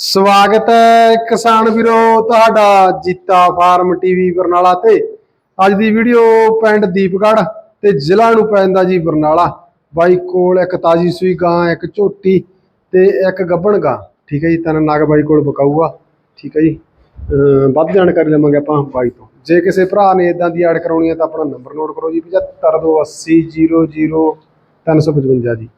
ਸਵਾਗਤ ਹੈ ਕਿਸਾਨ ਵੀਰੋ, ਤੁਹਾਡਾ ਜੀਤਾ ਫਾਰਮ ਟੀਵੀ ਬਰਨਾਲਾ ਤੇ। ਅੱਜ ਦੀ ਵੀਡੀਓ ਪਿੰਡ ਦੀਪਗੜ੍ਹ ਤੇ ਜ਼ਿਲ੍ਹਾ ਨੂੰ ਪੈਂਦਾ ਜੀ ਬਰਨਾਲਾ। ਬਾਈ ਕੋਲ ਇੱਕ ਤਾਜੀ ਸੂਈ ਗਾਂ, ਇੱਕ ਝੋਟੀ ਤੇ ਇੱਕ ਗੱਬਣ ਗਾਂ। ਠੀਕ ਹੈ ਜੀ, ਤਿੰਨ ਨਾਗ ਬਾਈ ਕੋਲ ਬਕਾਊਗਾ ਠੀਕ ਹੈ ਜੀ ਵੱਧ ਜਾਣਕਾਰੀ ਲਵਾਂਗੇ ਆਪਾਂ ਬਾਈ ਤੋਂ। ਜੇ ਕਿਸੇ ਭਰਾ ਨੇ ਇਦਾਂ ਦੀ ਐਡ ਕਰਾਉਣੀ ਹੈ ਤਾਂ ਆਪਣਾ ਨੰਬਰ ਨੋਟ ਕਰੋ ਜੀ 7528000355 ਜੀ।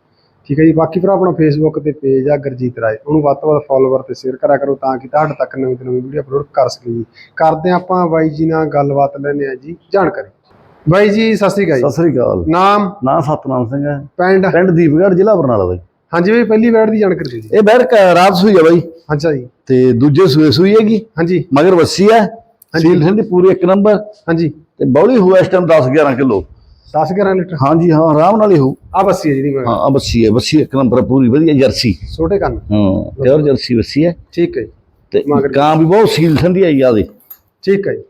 ਠੀਕ ਹੈ ਜੀ। ਬਾਕੀ ਭਰਾ ਆਪਣਾ ਫੇਸਬੁੱਕ ਤੇ ਪੇਜ ਆ ਗਰਜੀਤ ਰਾਏ। ਉਹਨੂੰ ਵੱਧ ਤੋਂ ਵੱਧ ਫਾਲੋਵਰ ਤੇ ਸ਼ੇਅਰ ਕਰਿਆ ਕਰੋ ਤਾਂ ਕਿ ਤੁਹਾਡੇ ਤੱਕ ਨਵੀਂ ਤੋਂ ਨਵੀਂ ਵੀਡੀਓ ਅਪਲੋਡ ਕਰ ਸਕੀਏ ਜੀ। ਕਰਦੇ ਹਾਂ ਆਪਾਂ ਬਾਈ ਜੀ ਨਾਲ ਗੱਲਬਾਤ ਲੈਣੇ ਆ ਜੀ। ਜਾਣਕਾਰੀ। ਬਾਈ ਜੀ ਸਤਿ ਸ੍ਰੀ ਅਕਾਲ ਸਤਿ ਸ੍ਰੀ ਅਕਾਲ। ਨਾਮ? ਨਾਂ ਸਤਨਾਮ ਸਿੰਘ ਹੈ। ਪਿੰਡ? ਪਿੰਡ ਦੀਪਗੜ੍ਹ ਜ਼ਿਲ੍ਹਾ ਬਰਨਾਲਾ ਬਾਈ। ਹਾਂਜੀ ਬਈ ਪਹਿਲੀ ਵੈਡ ਦੀ ਜਾਣਕਾਰੀ ਦਿਓ ਜੀ। ਇਹ ਬੈਰ ਰਾਤ ਸੂਈ ਹੈ ਬਾਈ। ਅੱਛਾ ਜੀ। ਤੇ ਦੂਜੇ ਸੂਏ ਸੂਈ ਹੈਗੀ। ਹਾਂਜੀ। ਮਗਰ ਵੱਸੀ ਹੈ। ਸੀਲ ਠੰਡੀ ਪੂਰੀ ਇੱਕ ਨੰਬਰ ਹਾਂਜੀ। ਤੇ ਬੌਲੀ ਹੋਇਆ ਇਸ ਟਾਈਮ 10 11 ਕਿਲੋ। 10 11 ਲੀਟਰ। ਹਾਂਜੀ ਹਾਂ ਆਰਾਮ ਨਾਲ ਹੀ ਹੋਊ ਆ ਬੱਸੀ ਹੈ ਜਿਹਦੀ ਮੈਂ ਹਾਂ ਆ ਵੱਸੀ ਹੈ ਵੱਸੀ ਇੱਕ ਨੰਬਰ ਹੈ, ਪੂਰੀ ਵਧੀਆ ਜਰਸੀ। ਛੋਟੇ ਕੰਨ। ਹਾਂ ਪਿਓਰ ਜਰਸੀ ਵੱਸੀ ਹੈ। ਠੀਕ ਹੈ ਜੀ। ਤੇ ਮਗਰ- ਕਾਂ ਵੀ ਬਹੁਤ ਸੀਲ ਠੰਡੀ ਆਈ ਆਦੇ ਠੀਕ ਹੈ ਜੀ।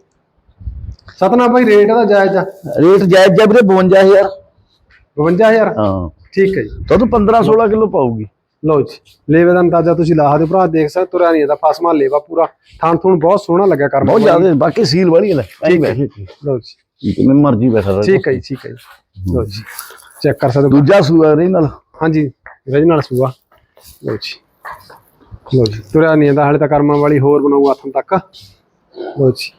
ਸਤਨਾਮ ਭਾਈ ਰੇਟ ਇਹਦਾ ਜਾਇਜ਼ ਆ? ਰੇਟ ਜਾਇਜ਼ ਜਾ ਵੀਰੇ 52000 52000 ਹਾਂ। ਠੀਕ ਹੈ ਜੀ। ਦੁੱਧ 15 16 ਕਿਲੋ ਪਾਊਗੀ। ਲਓ ਜੀ ਲੇਵੇ ਦਾ ਅੰਦਾਜ਼ਾ ਤੁਸੀਂ ਲਾ ਸਕਦੇ ਹੋ ਭਰਾ ਦੇਖ ਸਕਦੇ ਤੁਰਿਆ ਨਹੀਂ ਇਹਦਾ ਫਸਮਾ ਲੇਵਾ ਪੂਰਾ। ਥਾਣ ਥੂਣ ਬਹੁਤ ਸੋਹਣਾ ਲੱਗਿਆ ਕਰ ਬਹੁਤ ਜ਼ਿਆਦਾ ਬਾਕੀ ਸੀਲ ਵਾਲੀ ਹੈ ਐਂ ਠੀਕ ਹੈ। ਲਓ ਜੀ। ਮਰਜ਼ੀ ਬੈਠਾ ਠੀਕ ਹੈ ਜੀ ਠੀਕ ਹੈ ਜੀ। ਲਓ ਜੀ। ਚੈੱਕ ਕਰ ਸਕਦੇ ਹੋ। ਦੂਜਾ ਸੂਆ ਰੇ ਨਾਲ। ਹਾਂਜੀ ਵੈਜ ਨਾਲ ਸੂਆ। ਲਓ ਜੀ। ਲਓ ਜੀ ਤੁਰਿਆ ਨਹੀਂ ਇਹਦਾ ਹਾਲੇ ਤਾਂ ਕਰਮਾਂ ਵਾਲੀ ਹੋਰ ਬਣਾਊ ਹੱਥਾਂ ਤੱਕ। ਲਓ ਜੀ।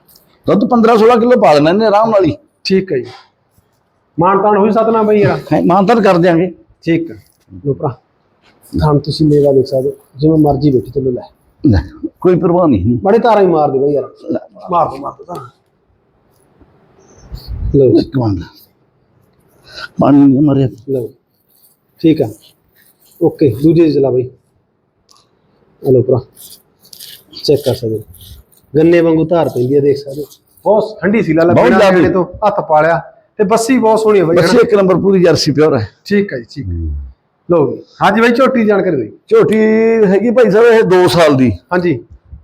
ਦੁੱਧ 15 16 ਕਿਲੋ ਪਾ ਦੇਣਾ ਆਰਾਮ ਹੀ। ਠੀਕ ਹੈ ਜੀ। ਮਾਨਤਾਨ ਹੋਈ ਯਾਰ। ਹੈਂ, ਮਾਨਤਾਨ ਕਰ ਦਿਆਂਗੇ। ਠੀਕ ਹੈ। ਲਓ ਭਰਾ ਥਾਣ ਤੁਸੀਂ ਲੇਵਾ ਦੇਖ ਸਕਦੇ ਹੋ। ਜਿਵੇਂ ਮਰਜ਼ੀ ਬੈਠੀ ਚਲੋ ਲੈ। ਲੈ, ਕੋਈ ਪਰਵਾਹ ਨਹੀਂ। ਬੜੇ ਤਾਰਾਂ ਹੀ ਮਾਰ ਦੇ ਬਈ ਯਾਰ। ਮਾਰ ਦੋ ਮਾਰ ਦੋ ਤਾਰਾਂ ਲਓ ਜੀ। ਇੱਕ ਮਿੰਟ। ਪਾਣੀ ਨਹੀਂ ਮਰੇ ਲਓ ਠੀਕ ਆ। ਓਕੇ ਦੂਜੇ ਚਲਾ ਬਈ। ਹਲੋ ਭਰਾ। ਚੈੱਕ ਕਰ ਸਕਦੇ। ਗੰਨੇ ਵਾਂਗੂ ਧਾਰ ਪੈਂਦੀ ਹੈ ਦੇਖ ਸਕਦੇ। ਬਹੁਤ ਠੰਡੀ ਸੀ ਲਾਲਾ ਬਹੁਤ ਜ਼ਿਆਦੀ। ਤੋਂ ਹੱਥ ਪਾਲਿਆ। ਤੇ ਬੱਸੀ ਬਹੁਤ ਸੋਹਣੀ ਹੈ ਬਈ ਬੱਸੇ ਇੱਕ ਨੰਬਰ ਪੂਰੀ ਜਰਸੀ ਪਿਓਰ ਹੈ। ਠੀਕ ਹੈ ਜੀ ਠੀਕ ਲਓ ਹਾਂਜੀ ਬਈ ਝੋਟੀ ਜਾਣਕਾਰੀ ਦਿਓ ਜੀ। ਝੋਟੀ ਹੈਗੀ ਭਾਈ ਸਾਹਿਬ ਇਹ 2 ਸਾਲ ਦੀ। ਹਾਂਜੀ।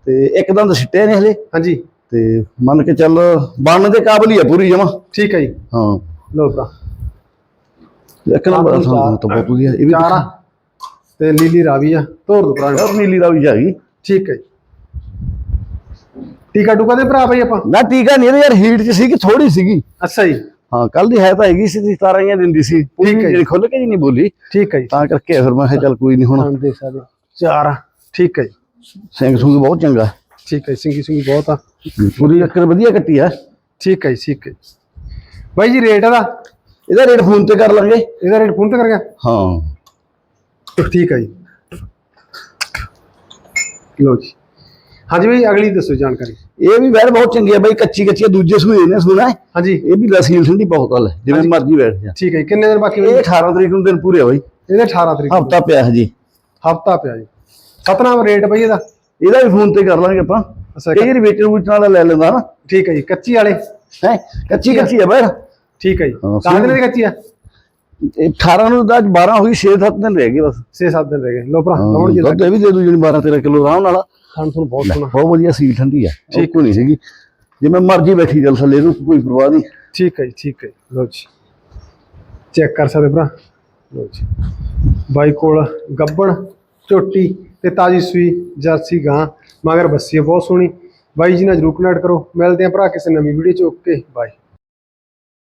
ਤੇ ਇੱਕ ਦੰਦ ਸਿੱਟੇ ਨੇ ਹਲੇ। ਹਾਂਜੀ। ਤੇ ਮੰਨ ਕੇ ਚੱਲ ਬਣਨ ਦੇ ਕਾਬਲ ਹੀ ਹੈ ਪੂਰੀ ਜਮਾ। ਠੀਕ ਹੈ ਜੀ। ਹਾਂ। ਲਓ ਭਰਾ। ਇੱਕ ਨੰਬਰ ਆ ਸਾਨੂੰ ਤਾਂ ਬਹੁਤ ਵਧੀਆ। ਇਹ ਵੀ ਚਾਰ ਆ ਤੇ ਲੀਲੀ ਰਾਵੀ ਆ। ਤੋਰ ਦੋ ਭਰਾ। ਪਿਓਰ ਨੀਲੀ ਦਾ ਵੀ ਹੈਗੀ। ਠੀਕ ਹੈ ਜੀ। ਟੀਕਾ ਟੂਕਾ ਦੇ ਭਰਾ ਬਈ ਆਪਾਂ? ਨਾ ਟੀਕਾ ਨਹੀਂ ਇਹਦੇ ਯਾਰ ਹੀਟ ਚ ਸੀ ਕਿ ਥੋੜੀ ਸੀਗੀ। ਅੱਛਾ ਜੀ। ਹਾਂ ਕੱਲ ਦੀ ਹੈ ਤਾਂ ਹੈਗੀ ਸੀ 17 ਹੀ ਦਿੰਦੀ ਸੀ। ਪੂਰੀ ਠੀਕ ਹੈ ਜੀ। ਜਿਹੜੀ ਖੁੱਲ ਕੇ ਜੀ ਨਹੀਂ ਬੋਲੀ। ਠੀਕ ਹੈ ਜੀ। ਤਾਂ ਕਰਕੇ ਫਿਰ ਮੈਂ ਕਿਹਾ ਚੱਲ ਕੋਈ ਨਹੀਂ ਹੁਣ। ਹਾਂ ਦੇਖ ਸਕਦੇ। ਹੋ। ਚਾਰ ਆ। ਠੀਕ ਹੈ ਜੀ। ਸਿੰਘ ਸੁੰਗ ਬਹੁਤ ਚੰਗਾ। ਠੀਕ ਹੈ ਜੀ, ਸਿੰਗੀ ਸਿੰਗੀ ਬਹੁਤ ਆ। ਪੂਰੀ ਅੱਕਰ ਵਧੀਆ ਕੱਟੀ ਹੈ ਠੀਕ ਹੈ ਜੀ ਠੀਕ ਹੈ ਜੀ। ਬਾਈ ਜੀ ਰੇਟ ਇਹਦਾ? ਇਹਦਾ ਰੇਟ ਫੋਨ ਤੇ ਕਰ ਲਾਂਗੇ। ਇਹਦਾ ਰੇਟ ਫੋਨ ਤੇ ਕਰ ਗਿਆ? ਹਾਂ। ਠੀਕ ਹੈ ਜੀ। ਲੋ ਜੀ। ਹਾਂਜੀ ਬਾਈ ਅਗਲੀ ਦੱਸੋ ਜਾਣਕਾਰੀ। ਇਹ ਵੀ ਵੈਰ ਬਹੁਤ ਚੰਗੀ ਹੈ ਬਾਈ ਕੱਚੀ ਕੱਚੀ ਦੂਜੇ ਸੂਏ ਨੇ ਸੁਣਾ। ਹਾਂਜੀ। ਇਹ ਵੀ ਲਸੀਲ ਠੰਡੀ ਬਹੁਤ ਹਲ ਜਿਵੇਂ ਮਰਜ਼ੀ ਬੈਠ ਜਾ ਠੀਕ ਹੈ। ਕਿੰਨੇ ਦਿਨ ਬਾਕੀ ਇਹ ਬਾਈ 18 ਤਰੀਕ ਨੂੰ ਦਿਨ ਪੂਰੇ ਆ ਬਾਈ। ਇਹਦੇ 18 ਤਰੀਕ ਹਫਤਾ ਪਿਆ ਹੈ ਜੀ ਹਫਤਾ ਪਿਆ ਜੀ। ਸਤਨਾਮ ਰੇਟ ਬਈ ਇਹਦਾ। ਇਹਦਾ ਵੀ ਫੋਨ ਤੇ ਕਰ ਲਾਂਗੇ ਆਪਾਂ। ਅੱਛਾ ਕਈ ਵੇਚਣ ਵੂਚਣ ਵਾਲਾ ਲੈ ਲੈਂਦਾ ਨਾ। ਠੀਕ ਹੈ ਜੀ ਕੱਚੀ ਵਾਲੇ। ਹੈ? ਕੱਚੀ ਕੱਚੀ ਹੈ ਬਾਈ। ਠੀਕ ਹੈ ਜੀ। ਹਾਂ, ਤਾਂ ਦਿਨ ਦੀ ਕੱਚੀ ਆ? ਇਹ 18 ਨੂੰ ਤਾਂ ਅੱਜ 12 ਹੋਈ 6-7 ਦਿਨ ਰਹਿ ਗਏ ਬਸ। 6-7 ਦਿਨ ਰਹਿ ਗਏ। ਲੋ ਭਰਾ ਹਾਂ, ਲਾਉਣ ਜੀ ਦੁੱਧ ਇਹ ਵੀ ਦੇ ਦੂ ਜਿਹੜੀ 12-13 ਕਿਲੋ ਆਰਾਮ ਨਾਲ। ਖਾਣ ਤੁਹਾਨੂੰ ਬਹੁਤ ਸੋਹਣਾ। ਬਹੁਤ ਵਧੀਆ ਸੀਲ ਠੰਡੀ ਹੈ ਠੀਕ। ਨਹੀਂ ਸੀਗੀ। ਜਿਵੇਂ ਮਰਜ਼ੀ ਬੈਠੀ ਚੱਲ ਥੱਲੇ ਨੂੰ ਕੋਈ ਪਰਵਾਹ ਨਹੀਂ। ਠੀਕ ਹੈ ਜੀ ਠੀਕ ਹੈ ਲੋ ਜੀ। ਚੈੱਕ ਕਰ ਸਕਦੇ ਭਰਾ? ਲੋ ਜੀ। ਬਾਈ ਕੋਲ ਗੱਬਣ ਝੋਟੀ ਤੇ ਤਾਜੀ ਸੂਈ ਜਰਸੀ ਗਾਂ ਮਗਰ ਬੱਸੀ ਹੈ ਬਹੁਤ ਸੋਹਣੀ। ਬਾਈ ਜੀ ਨਾਲ ਜਰੂਰ ਕਨੈਕਟ ਕਰੋ। ਮਿਲਦੇ ਆ ਭਰਾ ਕਿਸੇ ਨਵੀਂ ਵੀਡੀਓ ਚ। Okay bye.